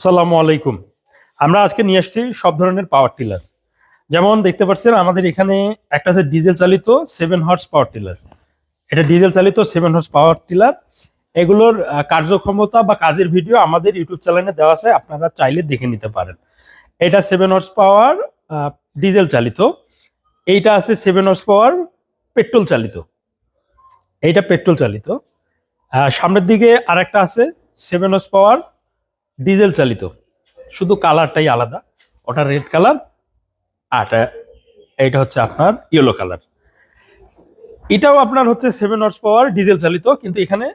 আসসালামু আলাইকুম। আমরা আজকে নিয়ে এসেছি সব ধরনের পাওয়ার টিলার যেমন দেখতে পাচ্ছেন, আমাদের এখানে একটা আছে ডিজেল চালিত সেভেন হর্স পাওয়ার টিলার এটা ডিজেল চালিত সেভেন হর্স পাওয়ার টিলার এগুলোর কার্যক্ষমতা বা কাজের ভিডিও আমাদের ইউটিউব চ্যানেলে দেওয়া আছে, আপনারা চাইলে দেখে নিতে পারেন। এটা সেভেন হর্স পাওয়ার ডিজেল চালিত। এইটা আছে সেভেন হর্স পাওয়ার পেট্রোল চালিত। এইটা পেট্রোল চালিত। সামনের দিকে আরেকটা আছে সেভেন হর্স পাওয়ার ডিজেল চালিত। শুধু কালারটাই আলাদা। ওটা রেড কালার, আর এটা- হচ্ছে আপনার ইয়েলো কালার। এটাও আপনার হচ্ছে সেভেন হর্স পাওয়ার ডিজেল চালিত, কিন্তু এখানে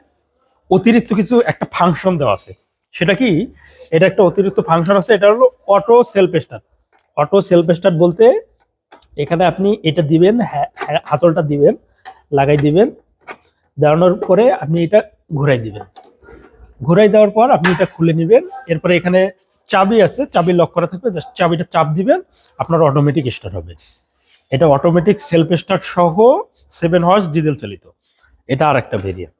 অতিরিক্ত কিছু একটা ফাংশন দেওয়া আছে। সেটা কি? এটা একটা অতিরিক্ত ফাংশন আছে, এটা হলো auto self start auto self start বলতে এখানে আপনি এটা দিবেন হাতলটা দিবেন, লাগাই দিবেন, দেওয়ানোর পরে আপনি এটা ঘুরাই দিবেন। ঘুরাই দেওয়ার পর আপনি এটা খুলে নেবেন। এরপরে এখানে চাবি আছে, চাবি লক করা থাকবে জাস্ট চাবিটা চাপ দিবেন, আপনার অটোমেটিক স্টার্ট হবে। এটা অটোমেটিক সেলফ স্টার্ট সহ সেভেন হর্স ডিজেল চালিত। এটা আর একটা ভেরিয়েন্ট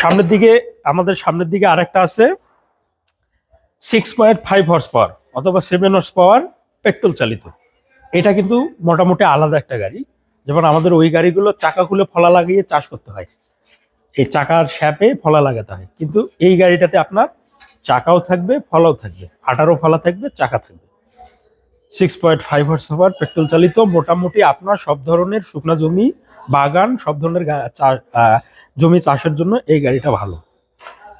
সামনের দিকে, আমাদের সামনের দিকে আরেকটা আছে six point five horse power অথবা সেভেন হর্স পাওয়ার পেট্রোল চালিত। এটা কিন্তু মোটামুটি আলাদা একটা গাড়ি। যেমন আমাদের ওই গাড়িগুলো চাকা খুলে ফলা লাগিয়ে চাষ করতে হয়। এই চাকার শ্যাপে ফলা লাগাতে হয়। কিন্তু এই গাড়িটাতে আপনার চাকাও থাকবে, ফলাও থাকবে। আঠারো ফলা থাকবে, চাকা থাকবে। Six point five horse power petrol চালিত, মোটামুটি আপনার সব ধরনের শুকনো জমি, বাগান, সব ধরনের জমি চাষের জন্য এই গাড়িটা ভালো।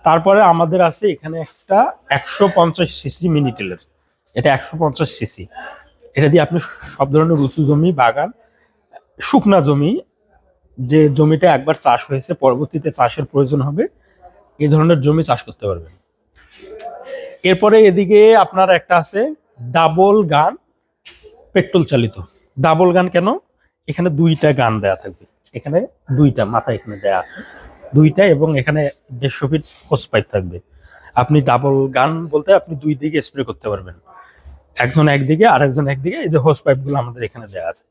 তারপরে আমাদের আছে এখানে একটা একশো পঞ্চাশ সিসি মিনি টেলার এটা একশো পঞ্চাশ সিসি এটা দিয়ে আপনি সব ধরনের উঁচু জমি, বাগান, শুকনা জমি যে জমিটা একবার চাষ হয়েছে, পরবর্তীতে চাষের প্রয়োজন হবে, এই ধরনের জমি চাষ করতে পারবেন। এরপরে এদিকে আপনার একটা আছে, ডাবল গান পেট্রোল চালিত। ডাবল গান কেন? এখানে দুইটা গান দেয়া থাকবে। এখানে দুইটা মাথা এখানে দেয়া আছে। দুইটা এবং এখানে দেড়শো ফিট হোস পাইপ থাকবে। আপনি ডাবল গান বলতে আপনি দুই দিকে স্প্রে করতে পারবেন। একজন একদিকে আর একজন একদিকে, এই যে হোস পাইপগুলো আমাদের এখানে দেওয়া আছে।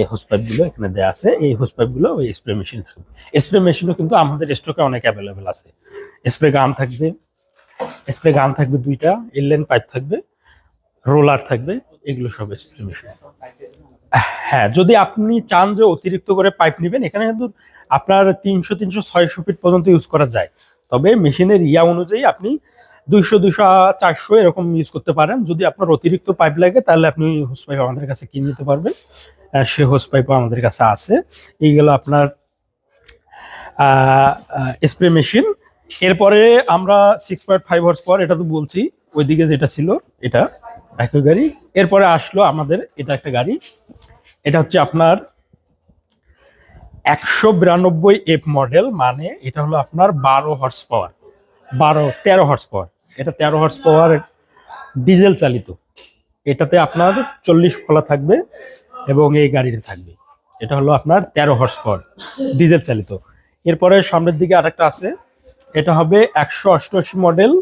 এই হোস পাইপগুলো এখানে দেওয়া আছে, এই হোস পাইপগুলো ওই স্প্রে মেশিন থাকবে। স্প্রে মেশিনও কিন্তু আমাদের স্টকে অনেক অ্যাভেলেবেল আছে। স্প্রে গান থাকবে স্প্রে গান থাকবে দুইটা এললেন পাইপ থাকবে রোলার থাকবে, এগুলো সব স্প্রে মেশিন হ্যাঁ যদি আপনি চান যে অতিরিক্ত করে পাইপ নেবেন, এখানে কিন্তু আপনার তিনশো তিনশো, ছয়শো ফিট পর্যন্ত ইউজ করা যায়। তবে মেশিনের ইয়া অনুযায়ী আপনি দুইশো দুইশো, চারশো এরকম ইউজ করতে পারেন। যদি আপনার অতিরিক্ত পাইপ লাগে, তাহলে আপনি হোস পাইপ আমাদের কাছে কিনে নিতে পারবেন। সে হোস পাইপও আমাদের কাছে আছে। এইগুলো আপনার স্প্রে মেশিন এরপরে আমরা সিক্স পয়েন্ট ফাইভ হর্স পর এটা তো বলছি, ওইদিকে যেটা ছিল, এটা একই গাড়ি। এরপরে আসলো আমাদের এটা একটা গাড়ি। এটা হচ্ছে আপনার একশো বিরানব্বই এফ মডেল মানে এটা হলো আপনার বারো হর্স পাওয়ার বারো, তেরো হর্স পাওয়ার এটা তেরো হর্স পাওয়ার ডিজেল চালিত। এটাতে আপনার চল্লিশ ফলা থাকবে এবং এই গাড়িতে থাকবে। এটা হলো আপনার তেরো হর্স পাওয়ার ডিজেল চালিত। এরপরে সামনের দিকে আরেকটা আছে। এটা হবে একশো অষ্টআশি মডেল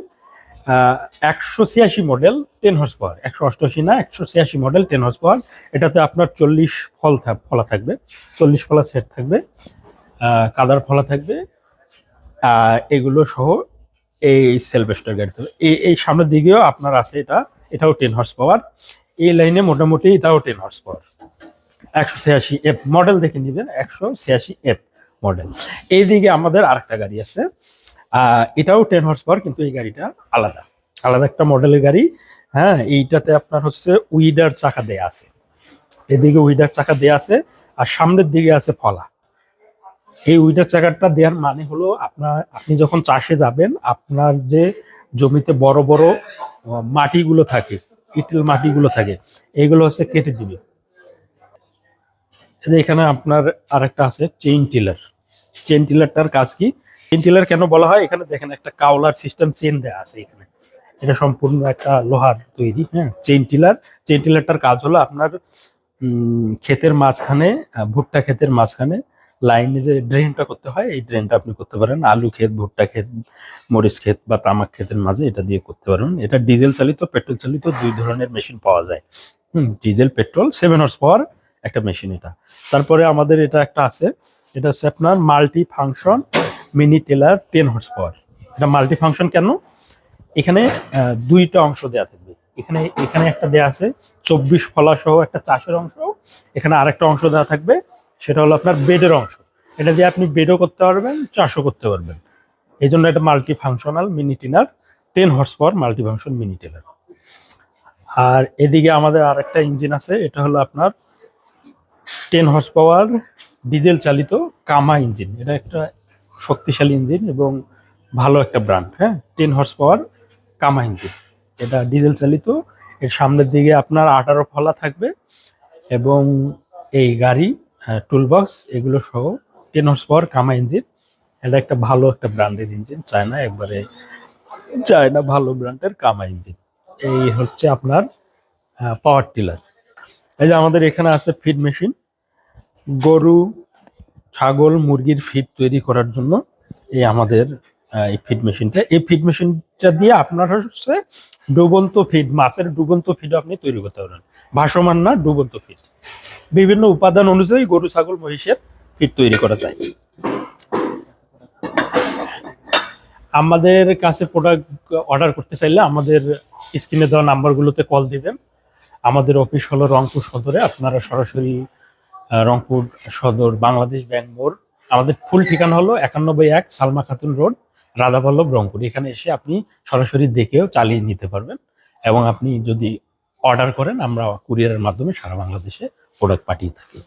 একশো ছিয়াশি মডেল টেন হর্স পাওয়ার একশো অষ্টআশি না, একশো ছিয়াশি মডেল টেন হর্স পাওয়ার এটাতে আপনার চল্লিশ ফল ফলা থাকবে। চল্লিশ ফলা সেট থাকবে কাদার ফলা থাকবে। এগুলো সহ এই সেলভেস্টার গাড়ি থাকবে এই এই সামনের দিকেও আপনার আছে এটা, এটাও টেন হর্স পাওয়ার এই লাইনে মোটামুটি এটাও টেন হর্স পাওয়ার একশো ছিয়াশি এফ মডেল দেখে নেবেন, একশো ছিয়াশি এফ মডেল এইদিকে আমাদের আরেকটা গাড়ি আছে। এটাও টেন হর্স পাওয়ার কিন্তু এই গাড়িটা আলাদা। আলাদা একটা মডেলের গাড়ি। হ্যাঁ এইটাতে আপনার হচ্ছে উইডার চাকা দেয়া আছে। এদিকে উইডার চাকা দেয়া আছে, আর সামনের দিকে আছে ফলা। এই উইডার চাকাটা দেওয়ার মানে হলো আপনার, আপনি যখন চাষে যাবেন, আপনার যে জমিতে বড় বড় মাটিগুলো থাকে ইটেল মাটিগুলো থাকে এইগুলো হচ্ছে কেটে দিবে। এখানে আপনার আরেকটা আছে চেইন টিলার চেইন টিলারটার কাজ কি? চেইন টিলার কেন বলা হয়? এখানে দেখেন একটা কাউলার সিস্টেম চেন দেওয়া আছে এখানে। এটা সম্পূর্ণ একটা লোহার তৈরি হ্যাঁ চেইন টিলার চেইন টিলারটার কাজ হলো আপনার ক্ষেতের মাঝখানে ভুট্টা ক্ষেতের মাঝখানে লাইনে যে ড্রেনটা করতে হয়, এই ড্রেনটা আপনি করতে পারেন। আলু ক্ষেত, ভুট্টা ক্ষেত, মরিচ ক্ষেত বা তামাক ক্ষেতের মাঝে এটা দিয়ে করতে পারবেন এটা ডিজেল চালিত পেট্রোল চালিত দুই ধরনের মেশিন পাওয়া যায়। হুম diesel petrol seven horse power একটা মেশিন এটা। তারপরে আমাদের এটা একটা আছে, এটা হচ্ছে আপনার multi function mini tiller ten horse power এটা মাল্টি ফাংশন কেন? এখানে দুইটা অংশ দেওয়া থাকবে। এখানে এখানে একটা দেওয়া আছে, চব্বিশ ফলা সহ একটা চাষের অংশ। এখানে আরেকটা অংশ দেওয়া থাকবে সেটা হলো আপনার বেডের অংশ। এটা দিয়ে আপনি বেডও করতে পারবেন, চাষও করতে পারবেন। এই জন্য এটা multi functional mini tiller ten horse power multi function mini tiller আর এদিকে আমাদের আরেকটা ইঞ্জিন আছে, এটা হলো আপনার টেন হর্স পাওয়ার ডিজেল চালিত কামা ইঞ্জিন এটা একটা শক্তিশালী ইঞ্জিন এবং ভালো একটা ব্র্যান্ড হ্যাঁ? টেন হর্স পাওয়ার কামা ইঞ্জিন এটা ডিজেল চালিত, এর সামনের দিকে আপনার আঠারো ফলা থাকবে এবং এই গাড়ি টুলবক্স এগুলো সহ টেন হর্স পাওয়ার কামা ইঞ্জিন এটা একটা ভালো একটা ব্র্যান্ডের ইঞ্জিন চায়না একবারে চায়না ভালো ব্র্যান্ডের কামা ইঞ্জিন এই হচ্ছে আপনার পাওয়ার টিলার এই যে আমাদের এখানে আছে ফিড মেশিন গরু, ছাগল, মুরগির ফিড তৈরি করার জন্য এই আমাদের এই ফিড মেশিনটা এই ফিড মেশিনটা দিয়ে আপনার হচ্ছে ডুবন্ত ফিড মাছের ডুবন্ত ফিড আপনি তৈরি করতে পারবেন ভাসমান না, ডুবন্ত ফিড বিভিন্ন উপাদান অনুযায়ী গরু, ছাগল, মহিষের ফিড তৈরি করা যায়। আমাদের কাছে প্রোডাক্ট অর্ডার করতে চাইলে আমাদের স্ক্রিনে দেওয়া নাম্বারগুলোতে কল দিবেন। আমাদের অফিস হলো রংপুর সদরে, আপনারা সরাসরি রংপুর সদর, বাংলাদেশ ব্যাংক মোড়। আমাদের ফুল ঠিকানা হলো একানব্বই এক সালমা খাতুন রোড, রাধাবল্লভ রংপুর। এখানে এসে আপনি সরাসরি দেখেও চালিয়ে নিতে পারবেন। এবং আপনি যদি অর্ডার করেন আমরা কুরিয়ারের মাধ্যমে সারা বাংলাদেশে প্রোডাক্ট পাঠিয়ে থাকি।